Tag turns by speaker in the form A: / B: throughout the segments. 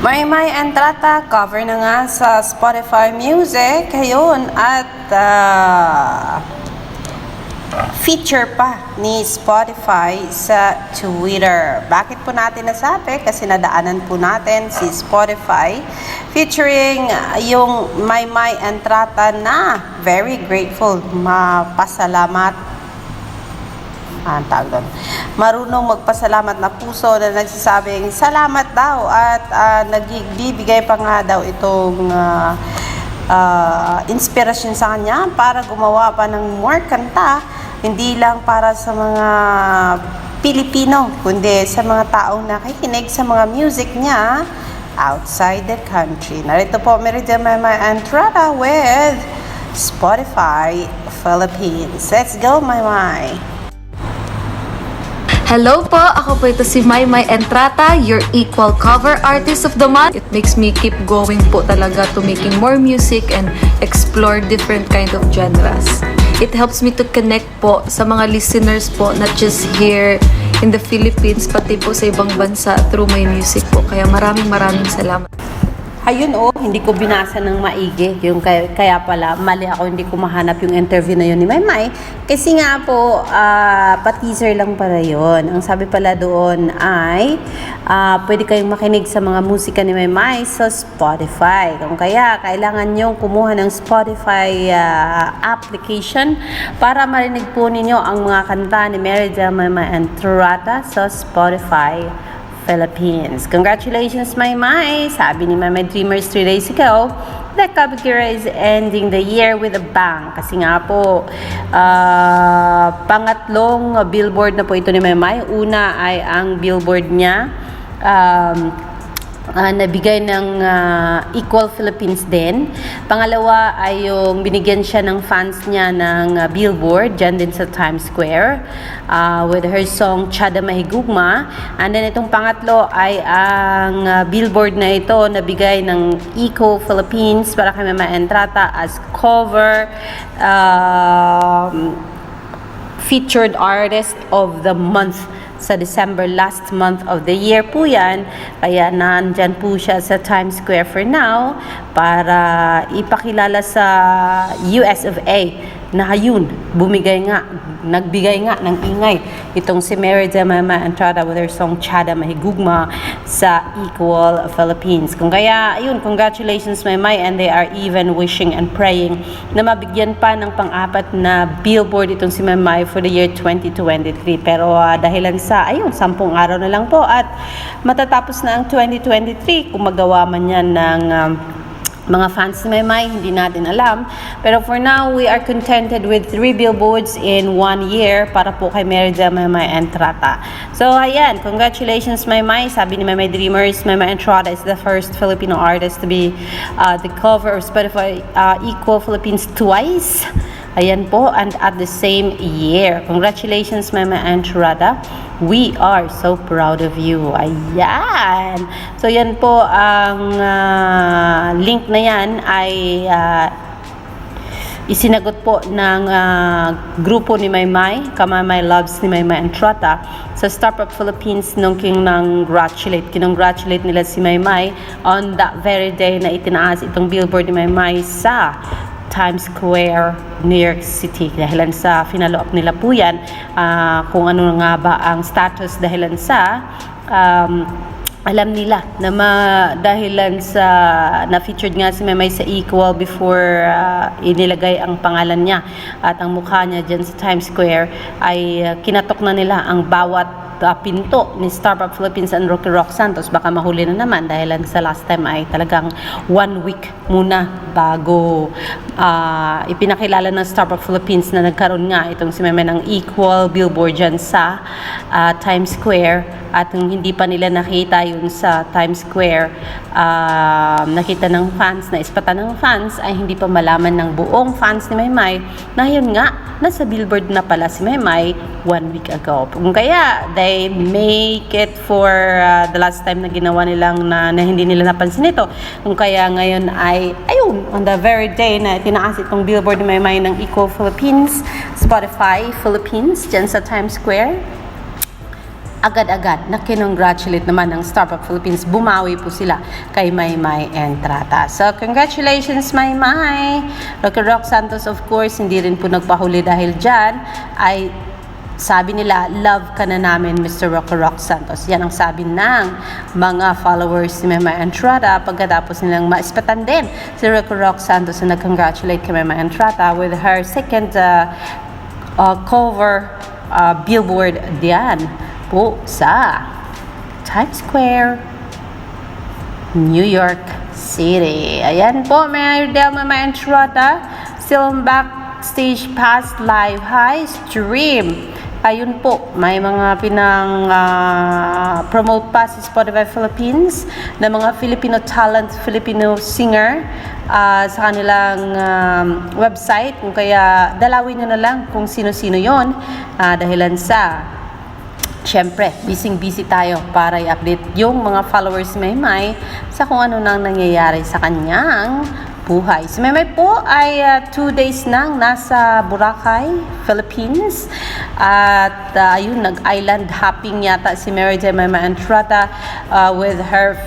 A: May may entrata, cover na nga sa Spotify Music. Ayun, at ah, feature pa ni Spotify sa Twitter. Bakit po natin nasabi? Kasi nadaanan po natin si Spotify featuring yung may may entrata na very grateful, mapasalamat ah, tawag doon. Marunong magpasalamat na puso na nagsasabing salamat daw at ah, nagbibigay pa nga daw itong ah, ah, inspirasyon sa kanya para gumawa pa ng more kanta, hindi lang para sa mga Pilipino, kundi sa mga taong nakikinig sa mga music niya outside the country. Narito po, Meridian Mama Entrada with Spotify Philippines. Let's go, my my.
B: Hello po! Ako po ito si Maymay Entrata, your equal cover artist of the month. It makes me keep going po talaga to making more music and explore different kind of genres. It helps me to connect po sa mga listeners po, not just here in the Philippines, pati po sa ibang bansa through my music po. Kaya maraming maraming salamat.
A: Ayun oh, hindi ko binasa ng maigi. Yung kaya, kaya pala, mali ako, hindi ko mahanap yung interview na yun ni Maymay. Kasi nga po, ah, pa-teaser lang pala yun. Ang sabi pala doon ay, ah, pwede kayong makinig sa mga musika ni Maymay sa Spotify. Kung kaya, kailangan nyo kumuha ng Spotify ah, application para marinig po ninyo ang mga kanta ni Mary Del Maymay and Turata sa Spotify. Philippines. Congratulations, my my! Sabi ni Mama Dreamers three days ago, the Kabakira is ending the year with a bang. Kasi nga po, ah, pangatlong billboard na po ito ni Mamay. Una ay ang billboard niya. Um, ah, nabigay ng ah, Equal Philippines din. Pangalawa ay yung binigyan siya ng fans niya ng ah, billboard dyan din sa Times Square ah, with her song Chada Mahigugma. And then itong pangatlo ay ang ah, billboard na ito nabigay ng Eco Philippines para kay Mama Entrata as cover um, featured artist of the month sa December last month of the year po yan. Kaya nandyan po siya sa Times Square for now para ipakilala sa US of A na yun, bumigay nga, nagbigay nga ng ingay itong si Mary de Mama Entrada with her song Chada Mahigugma sa Equal Philippines. Kung kaya, ayun, congratulations Maymay and they are even wishing and praying na mabigyan pa ng pang-apat na billboard itong si Maymay for the year 2023. Pero ah, dahilan sa, ayun, sampung araw na lang po at matatapos na ang 2023 kung magawa man yan ng um, mga fans ni Maymay, hindi natin alam. Pero for now, we are contented with three billboards in one year para po kay Mary Del Maymay Entrata. So, ayan, congratulations Maymay. Sabi ni Maymay Dreamers, Maymay Entrata is the first Filipino artist to be uh, the cover of Spotify uh, Equal Philippines twice. Ayan po, and at the same year. Congratulations, Mama Entrada. We are so proud of you. Ayan. So, yan po ang ah, link na yan ay ah, isinagot po ng ah, grupo ni Maymay, Kamamay Loves ni Maymay Entrata sa Startup Philippines nung kinongratulate, kinongratulate nila si Maymay on that very day na itinaas itong billboard ni Maymay sa Times Square, New York City. Dahilan sa finalo up nila po yan ah, kung ano nga ba ang status dahilan sa um, alam nila na ma, dahilan sa na-featured nga si Memay sa Equal before ah, inilagay ang pangalan niya at ang mukha niya dyan sa Times Square ay ah, kinatok na nila ang bawat ah, pinto ni Starbucks Philippines and Rocky Rock Santos baka mahuli na naman dahil sa last time ay talagang one week muna bago ah, ipinakilala ng Starbucks Philippines na nagkaroon nga itong si Meme ng equal billboard dyan sa ah, Times Square at kung hindi pa nila nakita yun sa Times Square ah, nakita ng fans na ispatan ng fans ay hindi pa malaman ng buong fans ni Maymay na yun nga nasa billboard na pala si Maymay one week ago. Kung kaya, they make it for uh, the last time na ginawa nilang na, na hindi nila napansin ito. Kung kaya ngayon ay, ayun, on the very day na tinaas itong billboard ni Maymay ng Eco Philippines, Spotify Philippines, dyan sa Times Square, agad-agad na kinongratulate naman ng Startup Philippines. Bumawi po sila kay Maymay Entrata. So, congratulations Maymay! Rocky Rock Santos, of course, hindi rin po nagpahuli dahil dyan ay sabi nila, love ka na namin, Mr. Rocky Rock Santos. Yan ang sabi ng mga followers ni Mema Entrata pagkatapos nilang maispatan din si Rocky Rock Santos na nag-congratulate kay Mema Entrata with her second uh, uh, cover uh, billboard diyan po sa Times Square, New York City. Ayan po, Mayor Delma Entrata, still backstage past live high stream. Ayun po, may mga pinang ah, promote pa si Spotify Philippines na mga Filipino talent, Filipino singer ah, sa kanilang um, website. Kung kaya dalawin nyo na lang kung sino-sino yon ah, dahilan sa Siyempre, busy-busy tayo para i-update yung mga followers ni Maymay sa kung ano nang nangyayari sa kanyang buhay. Si Maymay po ay uh, two days nang nasa Boracay, Philippines. At uh, ayun, nag-island hopping yata si Mary J. Maymay Entrata uh, with her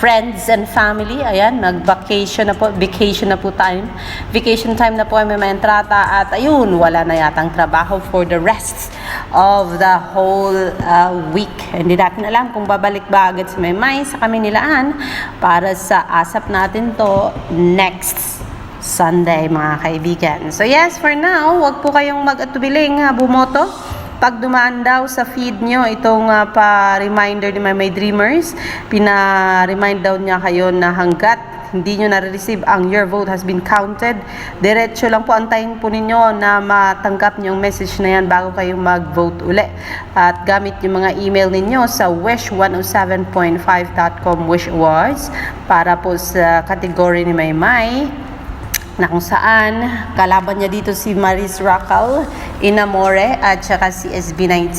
A: friends and family. Ayan, nag-vacation na po, vacation na po time. Vacation time na po ay may entrata at ayun, wala na yatang trabaho for the rest of the whole uh, week. Hindi natin alam kung babalik ba agad si Maymay sa kami nilaan para sa asap natin to next Sunday, mga kaibigan. So yes, for now, wag po kayong mag-atubiling bumoto pag dumaan daw sa feed nyo itong ah, pa-reminder ni My My Dreamers, pina-remind daw niya kayo na hanggat hindi nyo na-receive ang your vote has been counted, diretso lang po antayin po ninyo na matanggap nyo yung message na yan bago kayo mag-vote uli. At gamit yung mga email ninyo sa wish107.5.com wish awards para po sa kategory ni Maymay na kung saan kalaban niya dito si Maris Racal, Inamore at saka si SB19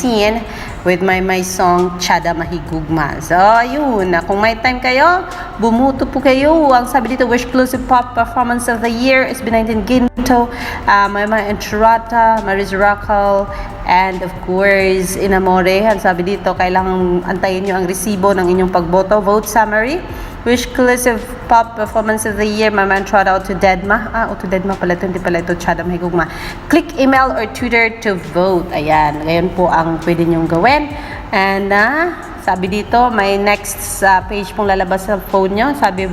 A: with my my song Chada Mahigugma. So, ayun. Kung may time kayo, bumuto po kayo. Ang sabi dito, Wish Exclusive Pop Performance of the Year, SB19 Ginto, uh, my my Entrata, Maris Racal, and of course, Inamore. Ang sabi dito, kailangan antayin nyo ang resibo ng inyong pagboto. Vote summary. Wish Exclusive Pop Performance of the Year, my man shout out to Dedma. Ah, o to Dedma pala ito, hindi pala ito, Chada Mahigugma. Click email or Twitter to vote. Ayan, ngayon po ang pwede niyong gawin. And ah, sabi dito, may next ah, page pong lalabas sa phone nyo. Sabi,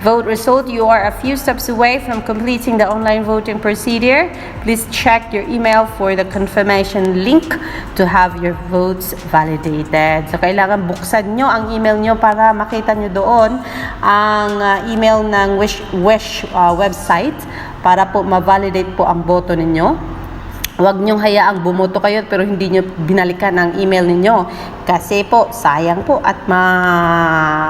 A: Vote result, you are a few steps away from completing the online voting procedure. Please check your email for the confirmation link to have your votes validated. So, kailangan buksan nyo ang email nyo para makita nyo doon ang uh, email ng Wish, Wish uh, website para po ma-validate po ang boto ninyo. Huwag niyong hayaang bumoto kayo pero hindi niyo binalikan ang email ninyo. Kasi po, sayang po at ma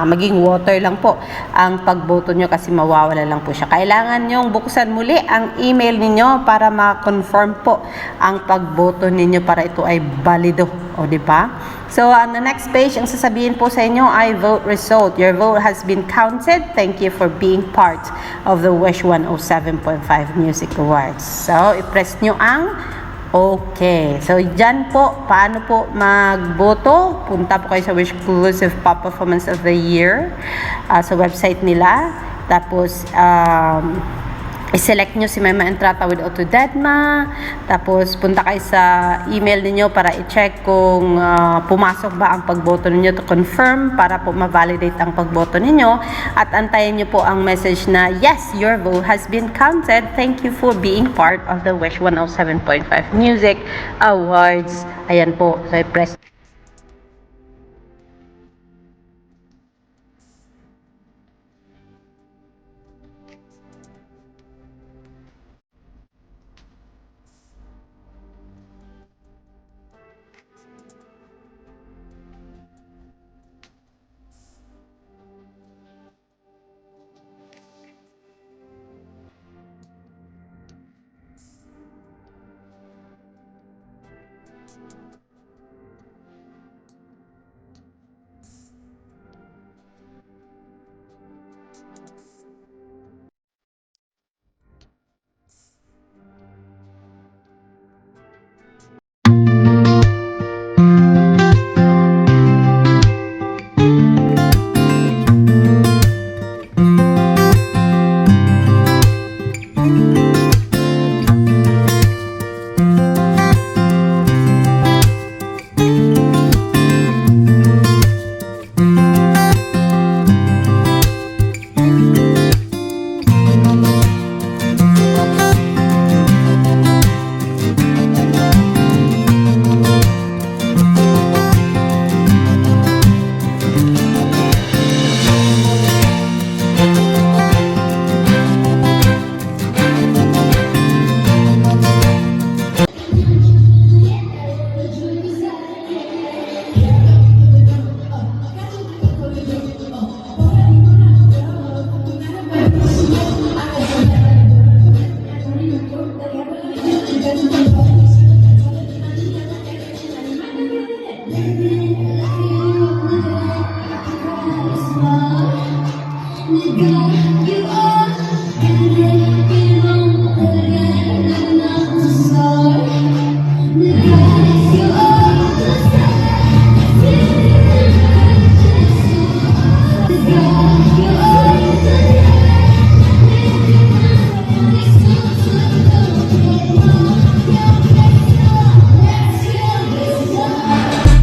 A: maging water lang po ang pagboto niyo kasi mawawala lang po siya. Kailangan niyong buksan muli ang email ninyo para ma-confirm po ang pagboto ninyo para ito ay valido. O, di ba? So, on the next page, ang sasabihin po sa inyo ay vote result. Your vote has been counted. Thank you for being part of the Wish 107.5 Music Awards. So, i-press nyo ang Okay. So, dyan po, paano po magboto? Punta po kayo sa Wish Exclusive Pop Performance of the Year ah, sa website nila. Tapos, um, i-select nyo si Mema Entrata with Autodedma. Tapos, punta kayo sa email ninyo para i-check kung ah, pumasok ba ang pagboto ninyo to confirm para po ma-validate ang pagboto ninyo. At antayin nyo po ang message na, yes, your vote has been counted. Thank you for being part of the Wish 107.5 Music Awards. Ayan po. So, i-press